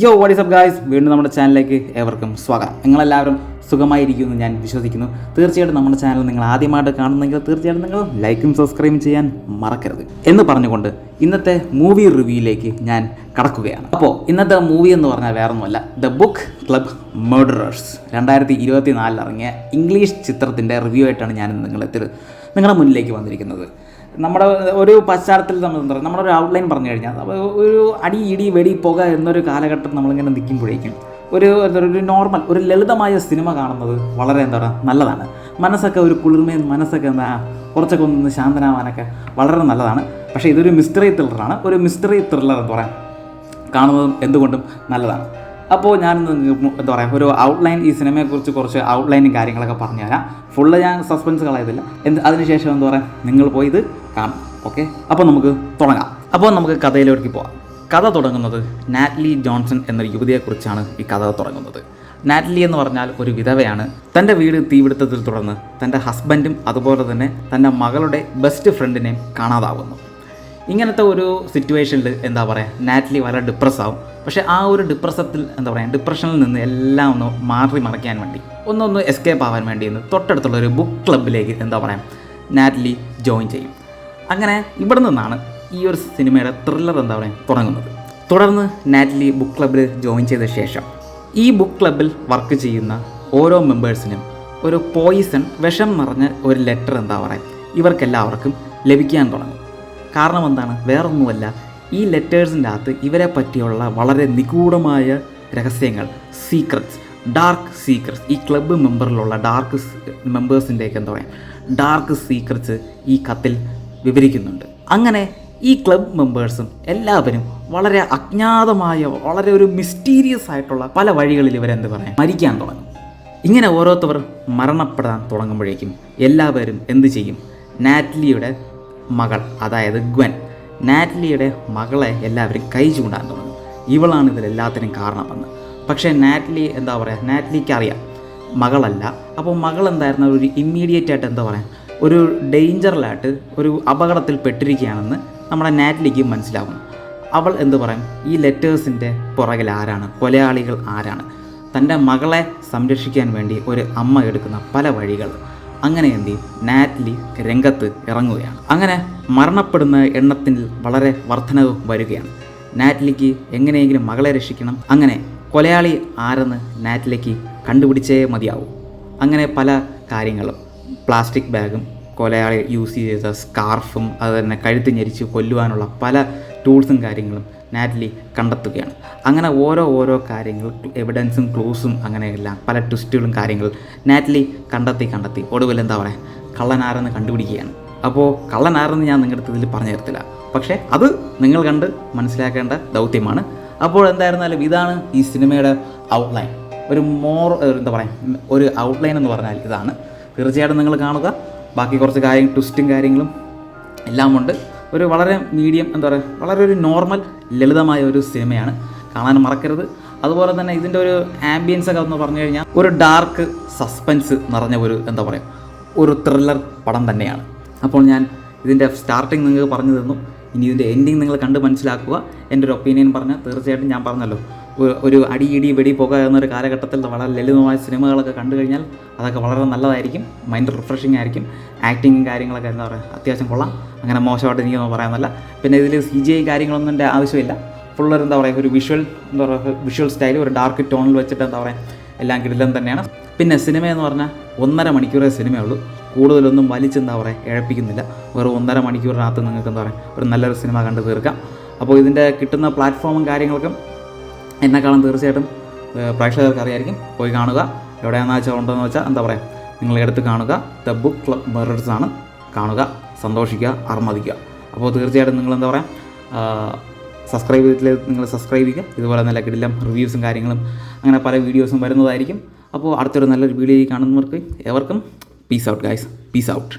യോ വാട്സ് up guys വീണ്ടും നമ്മുടെ ചാനലിലേക്ക് ഏവർക്കും സ്വാഗതം. നിങ്ങളെല്ലാവരും സുഖമായിരിക്കുമെന്ന് ഞാൻ വിശ്വസിക്കുന്നു. തീർച്ചയായിട്ടും നമ്മുടെ ചാനൽ നിങ്ങൾ ആദ്യമായിട്ട് കാണുന്നെങ്കിൽ തീർച്ചയായിട്ടും നിങ്ങൾ ലൈക്കും സബ്സ്ക്രൈബും ചെയ്യാൻ മറക്കരുത് എന്ന് പറഞ്ഞുകൊണ്ട് ഇന്നത്തെ മൂവി റിവ്യൂയിലേക്ക് ഞാൻ കടക്കുകയാണ്. അപ്പോൾ ഇന്നത്തെ മൂവി എന്ന് പറഞ്ഞാൽ വേറൊന്നുമല്ല ദ ബുക്ക് ക്ലബ് മർഡറേഴ്സ് രണ്ടായിരത്തി ഇരുപത്തി നാലിൽ ഇറങ്ങിയ ഇംഗ്ലീഷ് ചിത്രത്തിന്റെ റിവ്യൂ ആയിട്ടാണ് ഞാൻ നിങ്ങളെത്തിൽ നിങ്ങളെത്തി നിങ്ങളുടെ മുന്നിലേക്ക് വന്നിരിക്കുന്നത്. നമ്മുടെ ഒരു പശ്ചാത്തലത്തിൽ നമ്മൾ എന്താ പറയുക നമ്മുടെ ഒരു ഔട്ട്ലൈൻ പറഞ്ഞു കഴിഞ്ഞാൽ ഒരു അടി ഇടി വെടി പുക എന്നൊരു കാലഘട്ടം നമ്മളിങ്ങനെ നിൽക്കുമ്പോഴേക്കും ഒരു ഒരു നോർമൽ ഒരു ലളിതമായ സിനിമ കാണുന്നത് വളരെ എന്താ പറയുക നല്ലതാണ്. മനസ്സൊക്കെ ഒരു കുളിർമയും മനസ്സൊക്കെ എന്താ കുറച്ചൊക്കെ ഒന്ന് ശാന്തനാവാനൊക്കെ വളരെ നല്ലതാണ്. പക്ഷേ ഇതൊരു മിസ്റ്ററി ത്രില്ലറാണ് ഒരു മിസ്റ്ററി ത്രില്ലർ എന്ന് പറയുക കാണുന്നതും എന്തുകൊണ്ടും നല്ലതാണ്. അപ്പോൾ നിങ്ങൾക്ക് എന്താ പറയുക ഒരു ഔട്ട്ലൈൻ ഈ സിനിമയെക്കുറിച്ച് കുറച്ച് ഔട്ട്ലൈനും കാര്യങ്ങളൊക്കെ പറഞ്ഞു തരാം. ഫുള്ള് ഞാൻ സസ്പെൻസ് കളയത്തില്ല എന്ത് അതിനുശേഷം എന്താ പറയുക നിങ്ങൾ പോയി ഇത് കാണും ഓക്കെ അപ്പോൾ നമുക്ക് തുടങ്ങാം. അപ്പോൾ നമുക്ക് കഥയിലേക്ക് പോവാം. കഥ തുടങ്ങുന്നത് നാറ്റ്ലി ജോൺസൺ എന്ന യുവതിയെക്കുറിച്ചാണ് ഈ കഥ തുടങ്ങുന്നത്. നാറ്റ്ലി എന്ന് പറഞ്ഞാൽ ഒരു വിധവയാണ്. തന്റെ വീട് തീപിടുത്തത്തിൽ തുടർന്ന് തന്റെ ഹസ്ബൻഡും അതുപോലെ തന്നെ തന്റെ മകളുടെ ബെസ്റ്റ് ഫ്രണ്ടിനെയും കാണാതാവുന്നു. ഇങ്ങനത്തെ ഒരു സിറ്റുവേഷനിൽ എന്താ പറയുക നാറ്റ്ലി വളരെ ഡിപ്രസ് ആവും. പക്ഷേ ആ ഒരു ഡിപ്രസത്തിൽ എന്താ പറയുക ഡിപ്രഷനിൽ നിന്ന് എല്ലാം ഒന്ന് മാറി മറയ്ക്കാൻ വേണ്ടി ഒന്നൊന്ന് എസ്കേപ്പ് ആവാൻ വേണ്ടി ഒന്ന് തൊട്ടടുത്തുള്ള ഒരു ബുക്ക് ക്ലബിലേക്ക് എന്താ പറയുക നാറ്റ്ലി ജോയിൻ ചെയ്യും. അങ്ങനെ ഇവിടെ നിന്നാണ് ഈ ഒരു സിനിമയുടെ ത്രില്ലർ എന്താ പറയുക തുടങ്ങുന്നത്. തുടർന്ന് നാറ്റ്ലി ബുക്ക് ക്ലബ്ബിൽ ജോയിൻ ചെയ്ത ശേഷം ഈ ബുക്ക് ക്ലബ്ബിൽ വർക്ക് ചെയ്യുന്ന ഓരോ മെമ്പേഴ്സിനും ഒരു പോയിസൺ വിഷം നിറഞ്ഞ ഒരു ലെറ്റർ എന്താ പറയുക ഇവർക്കെല്ലാവർക്കും ലഭിക്കാൻ തുടങ്ങും. കാരണം എന്താണ്? വേറൊന്നുമല്ല ഈ ലെറ്റേഴ്സിന്റെ അകത്ത് ഇവരെ പറ്റിയുള്ള വളരെ നിഗൂഢമായ രഹസ്യങ്ങൾ സീക്രട്സ് ഡാർക്ക് സീക്രട്സ് ഈ ക്ലബ്ബ് മെമ്പറിലുള്ള ഡാർക്ക് മെമ്പേഴ്സിന്റെയൊക്കെ എന്താ പറയുക ഡാർക്ക് സീക്രട്സ് ഈ കത്തിൽ വിവരിക്കുന്നുണ്ട്. അങ്ങനെ ഈ ക്ലബ് മെമ്പേഴ്സും എല്ലാവരും വളരെ അജ്ഞാതമായ വളരെ ഒരു മിസ്റ്റീരിയസ് ആയിട്ടുള്ള പല വഴികളിൽ ഇവരെന്ത് പറയാം? മരിക്കാൻ തുടങ്ങും. ഇങ്ങനെ ഓരോരുത്തവർ മരണപ്പെടാൻ തുടങ്ങുമ്പോഴേക്കും എല്ലാവരും എന്ത് ചെയ്യും? നാറ്റ്ലിയുടെ മകൾ അതായത് ഗ്വൻ നാറ്റ്ലിയുടെ മകളെ എല്ലാവരും കൈ ചൂണ്ടാൻ തുടങ്ങും. ഇവളാണ് ഇതിലെല്ലാത്തിനും കാരണമെന്ന്. പക്ഷേ നാറ്റ്ലി എന്താ പറയുക നാറ്റ്ലിക്ക് അറിയാം മകളല്ല. അപ്പോൾ മകൾ എന്തായിരുന്നു ഒരു ഇമ്മീഡിയറ്റ് ആയിട്ട് എന്താ പറയുക ഒരു ഡേഞ്ചറിലായിട്ട് ഒരു അപകടത്തിൽ പെട്ടിരിക്കുകയാണെന്ന് നമ്മുടെ നാറ്റ്ലിക്ക് മനസ്സിലാകും അവൾ എന്ത് പറയും? ഈ ലെറ്റേഴ്സിന്റെ പുറകിൽ ആരാണ്? കൊലയാളികൾ ആരാണ്? തന്റെ മകളെ സംരക്ഷിക്കാൻ വേണ്ടി ഒരു അമ്മ എടുക്കുന്ന പല വഴികൾ. അങ്ങനെ എന്ത് നാറ്റ്ലി രംഗത്ത് ഇറങ്ങുകയാണ്. അങ്ങനെ മരണപ്പെടുന്ന എണ്ണത്തിൽ വളരെ വർധനവ് വരികയാണ്. നാറ്റ്ലിക്ക് എങ്ങനെയെങ്കിലും മകളെ രക്ഷിക്കണം. അങ്ങനെ കൊലയാളി ആരെന്ന് നാറ്റ്ലിക്ക് കണ്ടുപിടിച്ചേ മതിയാവും. അങ്ങനെ പല കാര്യങ്ങളും. പ്ലാസ്റ്റിക് ബാഗും കൊലയാളി യൂസ് ചെയ്ത സ്കാർഫും അത് തന്നെ കഴുത്ത് ഞെരിച്ച് കൊല്ലുവാനുള്ള പല ടൂൾസും കാര്യങ്ങളും നാറ്റ്ലി കണ്ടെത്തുകയാണ്. അങ്ങനെ ഓരോ ഓരോ കാര്യങ്ങൾ എവിഡൻസും ക്ലൂസും അങ്ങനെയെല്ലാം പല ട്വിസ്റ്റുകളും കാര്യങ്ങൾ നാറ്റ്ലി കണ്ടെത്തി കണ്ടെത്തി. ഒടുവിൽ എന്താ പറയുക കള്ളനാരെന്ന് കണ്ടുപിടിക്കുകയാണ്. അപ്പോൾ കള്ളനാരെന്ന് ഞാൻ നിങ്ങളുടെ ഇതിൽ പറഞ്ഞു തരത്തില്ല. പക്ഷേ അത് നിങ്ങൾ കണ്ട് മനസ്സിലാക്കേണ്ട ദൗത്യമാണ്. അപ്പോൾ എന്തായിരുന്നാലും ഇതാണ് ഈ സിനിമയുടെ ഔട്ട്ലൈൻ ഒരു മോർ എന്താ പറയുക ഒരു ഔട്ട്ലൈൻ എന്ന് പറഞ്ഞാൽ ഇതാണ്. തീർച്ചയായിട്ടും നിങ്ങൾ കാണുക. ബാക്കി കുറച്ച് കാര്യം ട്വിസ്റ്റും കാര്യങ്ങളും എല്ലാം ഉണ്ട് ഒരു വളരെ മീഡിയം എന്താ പറയുക വളരെ ഒരു നോർമൽ ലളിതമായ ഒരു സിനിമയാണ് കാണാൻ മറക്കരുത്. അതുപോലെ തന്നെ ഇതിന്റെ ഒരു ആംബിയൻസ് ഒക്കെ ഒന്ന് പറഞ്ഞു കഴിഞ്ഞാൽ ഒരു ഡാർക്ക് സസ്പെൻസ് നിറഞ്ഞ ഒരു എന്താ പറയുക ഒരു ത്രില്ലർ പടം തന്നെയാണ്. അപ്പോൾ ഞാൻ ഇതിന്റെ സ്റ്റാർട്ടിങ് നിങ്ങൾക്ക് പറഞ്ഞു തന്നു. ഇനി ഇതിന്റെ എൻഡിങ് നിങ്ങൾ കണ്ട് മനസ്സിലാക്കുക. എന്റെ ഒരു ഒപ്പീനിയൻ പറഞ്ഞാൽ തീർച്ചയായിട്ടും ഞാൻ പറഞ്ഞല്ലോ. ഒരു- അടി ഇടി വെടി പുക എന്നൊരു കാലഘട്ടത്തിൽ വളരെ ലളിതമായ സിനിമകളൊക്കെ കണ്ടു കഴിഞ്ഞാൽ അതൊക്കെ വളരെ നല്ലതായിരിക്കും. മൈൻഡ് റിഫ്രഷിംഗ് ആയിരിക്കും. ആക്ടിങ്ങും കാര്യങ്ങളൊക്കെ എന്താ പറയുക അത്യാവശ്യം കൊള്ളാം. അങ്ങനെ മോശമായിട്ട് എനിക്കൊന്നും പറയാനല്ല പിന്നെ ഇതിൽ സി ജി ഐ കാര്യങ്ങളൊന്നും എന്റെ ആവശ്യമില്ല. ഫുള്ളൊരു എന്താ പറയുക ഒരു വിഷ്വൽ എന്താ പറയുക വിഷ്വൽ സ്റ്റൈൽ ഒരു ഡാർക്ക് ടോണിൽ വെച്ചിട്ട് എന്താ പറയുക എല്ലാം കിടിലം തന്നെയാണ്. പിന്നെ സിനിമ എന്ന് പറഞ്ഞാൽ ഒന്നര മണിക്കൂറേ സിനിമയുള്ളൂ കൂടുതലൊന്നും വലിച്ചെന്താ പറയുക ഇഴപ്പിക്കുന്നില്ല വെറും ഒന്നര മണിക്കൂറിനകത്ത് നിങ്ങൾക്ക് എന്താ പറയുക ഒരു നല്ലൊരു സിനിമ കണ്ടു തീർക്കാം. അപ്പോൾ ഇതിന്റെ കിട്ടുന്ന പ്ലാറ്റ്ഫോമും കാര്യങ്ങൾക്കും എന്നെക്കാളും തീർച്ചയായിട്ടും. പ്രേക്ഷകർക്ക് അറിയായിരിക്കും. പോയി കാണുക. എവിടെയാണെന്ന് വെച്ചാൽ ഉണ്ടെന്ന് വെച്ചാൽ എന്താ പറയുക നിങ്ങൾ എടുത്ത് കാണുക. ദ ബുക്ക് ക്ലബ് മെറേഴ്സ് ആണ്. കാണുക സന്തോഷിക്കുക അർമ്മതിക്കുക അപ്പോൾ തീർച്ചയായിട്ടും നിങ്ങൾ എന്താ പറയുക സബ്സ്ക്രൈബ് ചെയ്തിട്ടില്ല നിങ്ങൾ സബ്സ്ക്രൈബ് ചെയ്യുക. ഇതുപോലെ നല്ല കിടിലം റിവ്യൂസും കാര്യങ്ങളും അങ്ങനെ പല വീഡിയോസും വരുന്നതായിരിക്കും. അപ്പോൾ അടുത്തൊരു നല്ലൊരു വീഡിയോ കാണുന്നവർക്ക് എവർക്കും peace out guys peace out